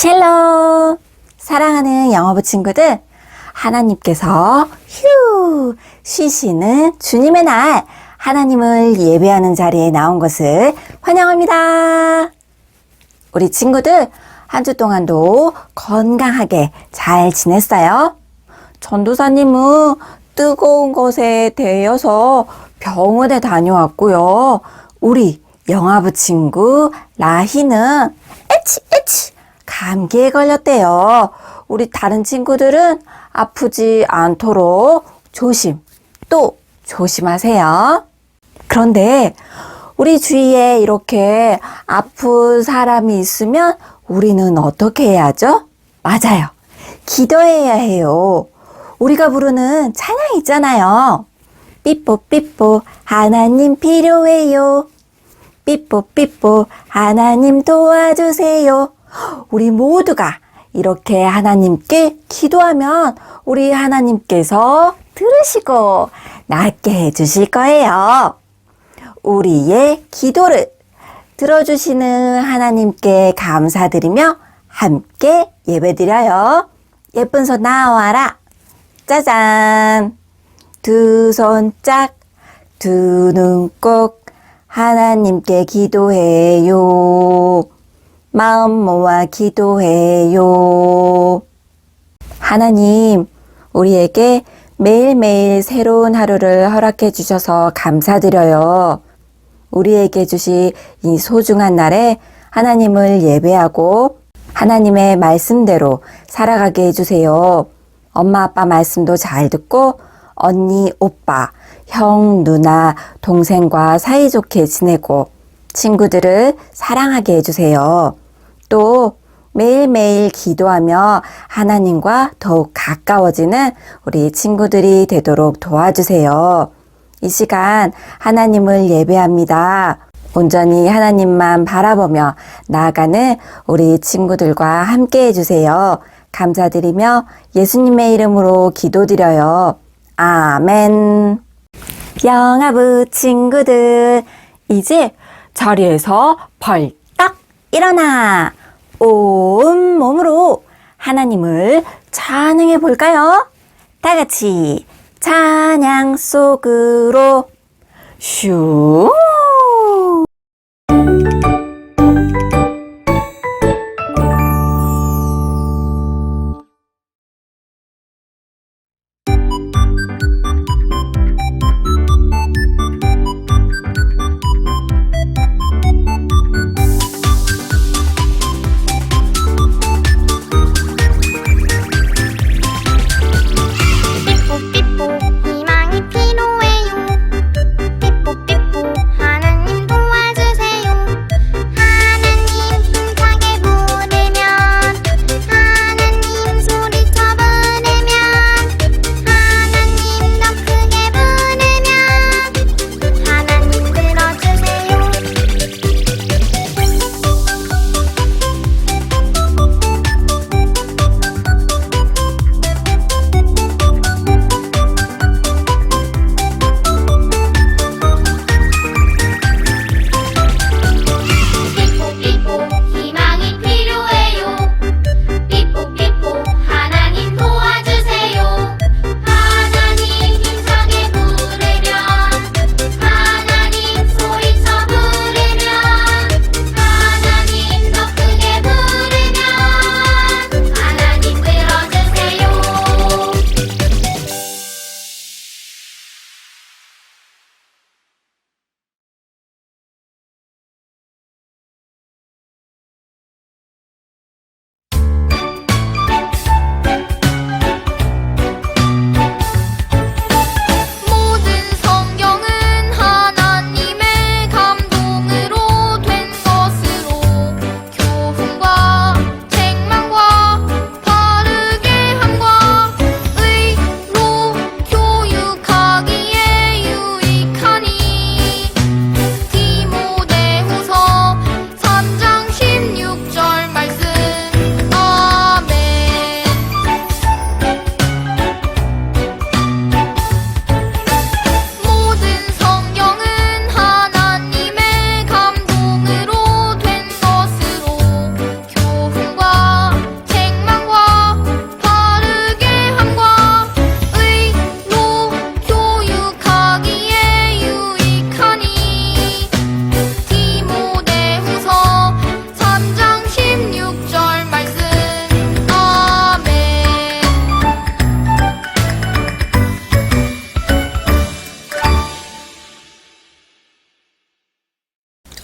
샬롬! 사랑하는 영어부 친구들, 하나님께서 휴 쉬시는 주님의 날, 하나님을 예배하는 자리에 나온 것을 환영합니다. 우리 친구들, 한 주 동안도 건강하게 잘 지냈어요? 전도사님은 뜨거운 것에 대여서 병원에 다녀왔고요. 우리 영화부 친구 라희는 에치 에치 감기에 걸렸대요. 우리 다른 친구들은 아프지 않도록 조심 또 조심하세요. 그런데 우리 주위에 이렇게 아픈 사람이 있으면 우리는 어떻게 해야죠? 맞아요. 기도해야 해요. 우리가 부르는 찬양 있잖아요. 삐뽀 삐뽀 하나님 필요해요. 삐뽀 삐뽀 하나님 도와주세요. 우리 모두가 이렇게 하나님께 기도하면 우리 하나님께서 들으시고 낫게 해주실 거예요. 우리의 기도를 들어주시는 하나님께 감사드리며 함께 예배드려요. 예쁜 손 나와라. 짜잔. 두 손 짝, 두 눈 꼭 하나님께 기도해요. 마음 모아 기도해요. 하나님, 우리에게 매일매일 새로운 하루를 허락해 주셔서 감사드려요. 우리에게 주신 이 소중한 날에 하나님을 예배하고 하나님의 말씀대로 살아가게 해주세요. 엄마, 아빠 말씀도 잘 듣고 언니, 오빠, 형, 누나, 동생과 사이좋게 지내고 친구들을 사랑하게 해주세요. 또 매일매일 기도하며 하나님과 더욱 가까워지는 우리 친구들이 되도록 도와주세요. 이 시간 하나님을 예배합니다. 온전히 하나님만 바라보며 나아가는 우리 친구들과 함께 해주세요. 감사드리며 예수님의 이름으로 기도드려요. 아멘. 영아부 친구들, 이제 자리에서 벌떡 일어나! 온 몸으로 하나님을 찬양해 볼까요? 다 같이 찬양 속으로 슈!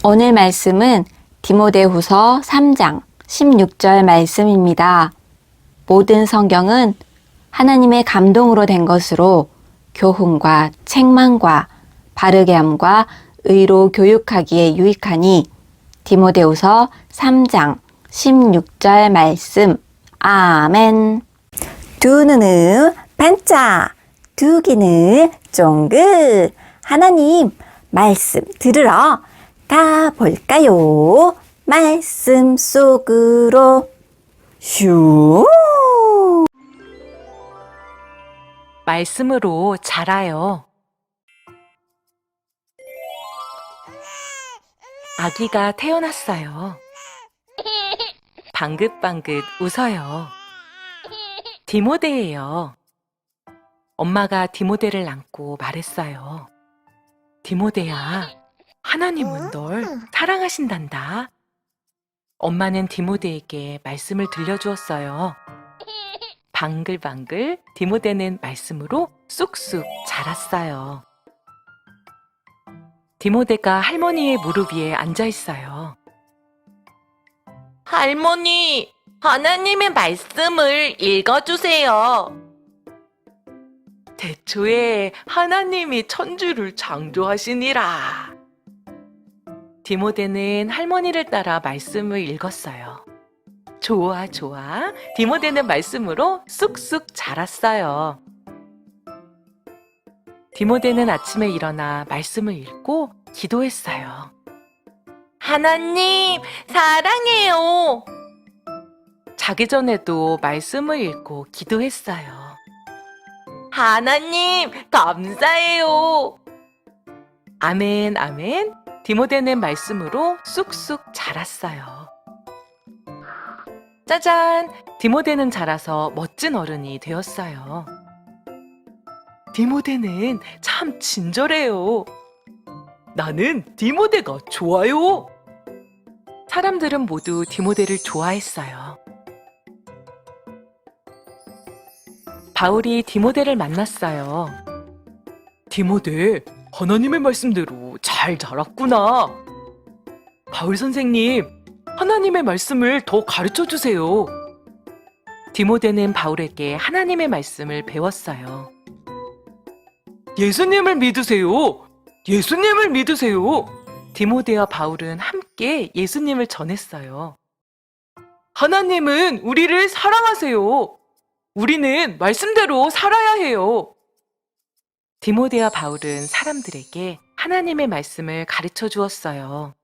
오늘 말씀은 디모데후서 3장 16절 말씀입니다. 모든 성경은 하나님의 감동으로 된 것으로 교훈과 책망과 바르게 함과 의로 교육하기에 유익하니 디모데후서 3장 16절 말씀. 아멘. 두 눈은 반짝 두 귀는 쫑긋. 하나님 말씀 들으러 가볼까요? 말씀 속으로 슈 말씀으로 자라요. 아기가 태어났어요. 방긋방긋 웃어요. 디모데예요. 엄마가 디모데를 안고 말했어요. 디모데야, 하나님은 널 사랑하신단다. 엄마는 디모데에게 말씀을 들려주었어요. 방글방글 디모데는 말씀으로 쑥쑥 자랐어요. 디모데가 할머니의 무릎 위에 앉아 있어요. 할머니, 하나님의 말씀을 읽어주세요. 대초에 하나님이 천주를 창조하시니라. 디모데는 할머니를 따라 말씀을 읽었어요. 좋아, 좋아. 디모데는 말씀으로 쑥쑥 자랐어요. 디모데는 아침에 일어나 말씀을 읽고 기도했어요. 하나님, 사랑해요. 자기 전에도 말씀을 읽고 기도했어요. 하나님, 감사해요. 아멘, 아멘. 디모데는 말씀으로 쑥쑥 자랐어요. 짜잔! 디모데는 자라서 멋진 어른이 되었어요. 디모데는 참 친절해요. 나는 디모데가 좋아요. 사람들은 모두 디모데를 좋아했어요. 바울이 디모데를 만났어요. 디모데, 하나님의 말씀대로 잘 자랐구나. 바울 선생님, 하나님의 말씀을 더 가르쳐 주세요. 디모데는 바울에게 하나님의 말씀을 배웠어요. 예수님을 믿으세요. 예수님을 믿으세요. 디모데와 바울은 함께 예수님을 전했어요. 하나님은 우리를 사랑하세요. 우리는 말씀대로 살아야 해요. 디모데와 바울은 사람들에게 하나님의 말씀을 가르쳐 주었어요.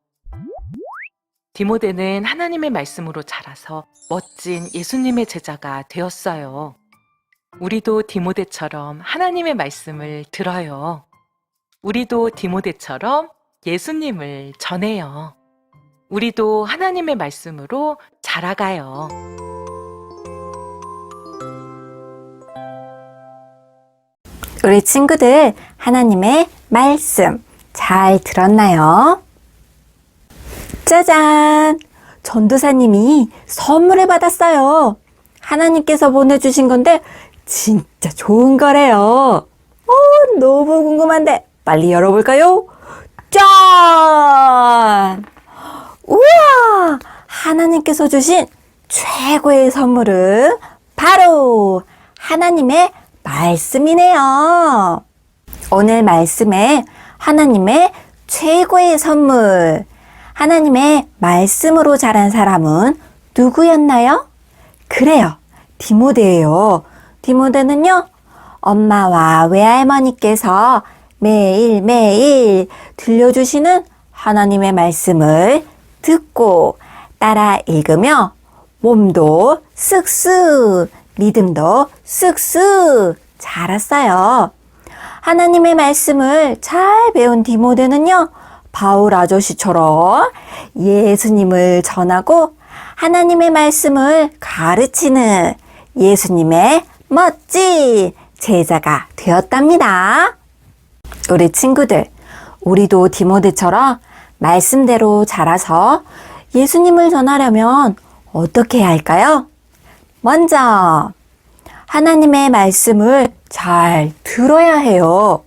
디모데는 하나님의 말씀으로 자라서 멋진 예수님의 제자가 되었어요. 우리도 디모데처럼 하나님의 말씀을 들어요. 우리도 디모데처럼 예수님을 전해요. 우리도 하나님의 말씀으로 자라가요. 우리 친구들 하나님의 말씀 잘 들었나요? 짜잔! 전도사님이 선물을 받았어요. 하나님께서 보내주신 건데 진짜 좋은 거래요. 어, 너무 궁금한데 빨리 열어볼까요? 짠! 우와! 하나님께서 주신 최고의 선물은 바로 하나님의 말씀이네요. 오늘 말씀에 하나님의 최고의 선물, 하나님의 말씀으로 자란 사람은 누구였나요? 그래요. 디모데예요. 디모데는요, 엄마와 외할머니께서 매일매일 들려주시는 하나님의 말씀을 듣고 따라 읽으며 몸도 쓱쓱, 믿음도 쓱쓱 자랐어요. 하나님의 말씀을 잘 배운 디모데는요, 바울 아저씨처럼 예수님을 전하고 하나님의 말씀을 가르치는 예수님의 멋진 제자가 되었답니다. 우리 친구들, 우리도 디모데처럼 말씀대로 자라서 예수님을 전하려면 어떻게 해야 할까요? 먼저, 하나님의 말씀을 잘 들어야 해요.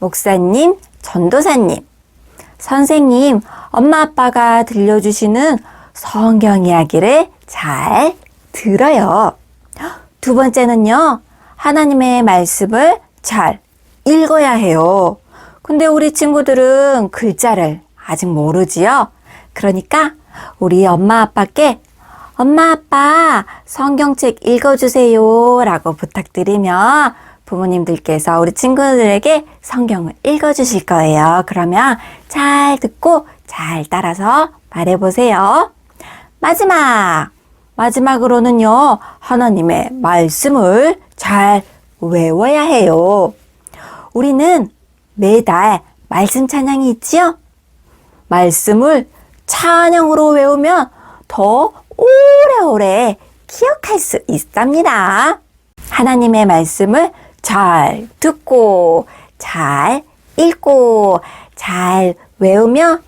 목사님, 전도사님, 선생님, 엄마 아빠가 들려주시는 성경 이야기를 잘 들어요. 두 번째는요, 하나님의 말씀을 잘 읽어야 해요. 근데 우리 친구들은 글자를 아직 모르지요? 그러니까 우리 엄마 아빠께 엄마 아빠 성경책 읽어주세요 라고 부탁드리면 부모님들께서 우리 친구들에게 성경을 읽어주실 거예요. 그러면 잘 듣고 잘 따라서 말해보세요. 마지막! 마지막으로는요, 하나님의 말씀을 잘 외워야 해요. 우리는 매달 말씀 찬양이 있지요? 말씀을 찬양으로 외우면 더 오래오래 기억할 수 있답니다. 하나님의 말씀을 잘 듣고, 잘 읽고, 잘 외우며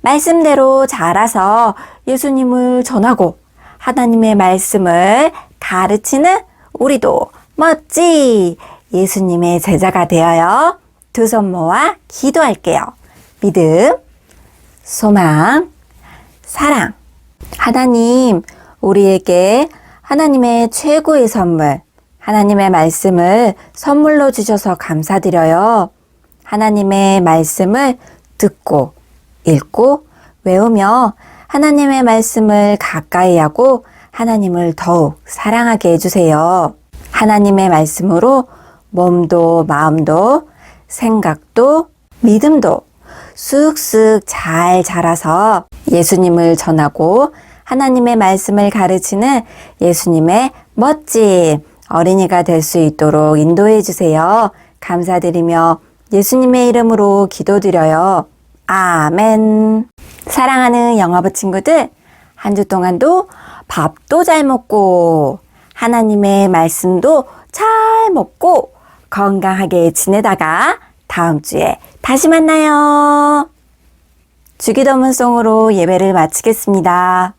말씀대로 자라서 예수님을 전하고 하나님의 말씀을 가르치는 우리도 멋지 예수님의 제자가 되어요. 두 손 모아 기도할게요. 믿음, 소망, 사랑. 하나님, 우리에게 하나님의 최고의 선물, 하나님의 말씀을 선물로 주셔서 감사드려요. 하나님의 말씀을 듣고, 읽고, 외우며 하나님의 말씀을 가까이 하고 하나님을 더욱 사랑하게 해주세요. 하나님의 말씀으로 몸도 마음도 생각도 믿음도 쑥쑥 잘 자라서 예수님을 전하고 하나님의 말씀을 가르치는 예수님의 멋진 어린이가 될 수 있도록 인도해 주세요. 감사드리며 예수님의 이름으로 기도드려요. 아멘. 사랑하는 영화부 친구들, 한 주 동안도 밥도 잘 먹고, 하나님의 말씀도 잘 먹고, 건강하게 지내다가 다음 주에 다시 만나요. 주기도문송으로 예배를 마치겠습니다.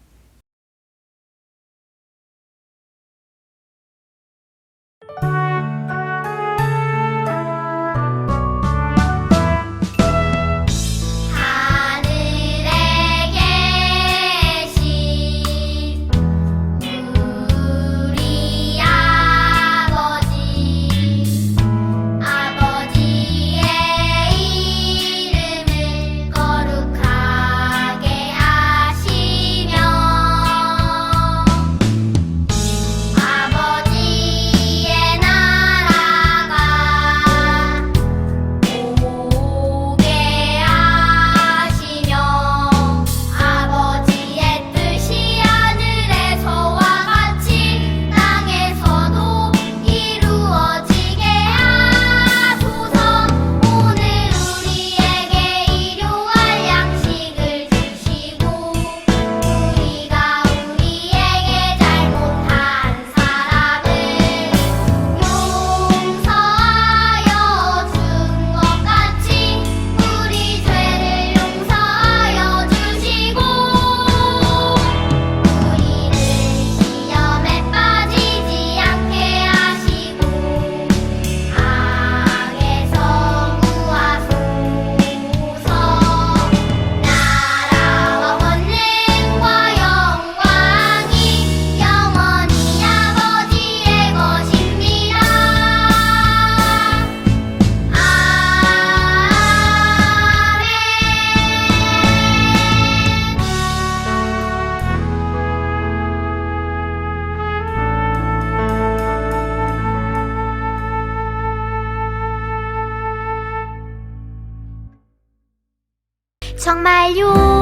정말 요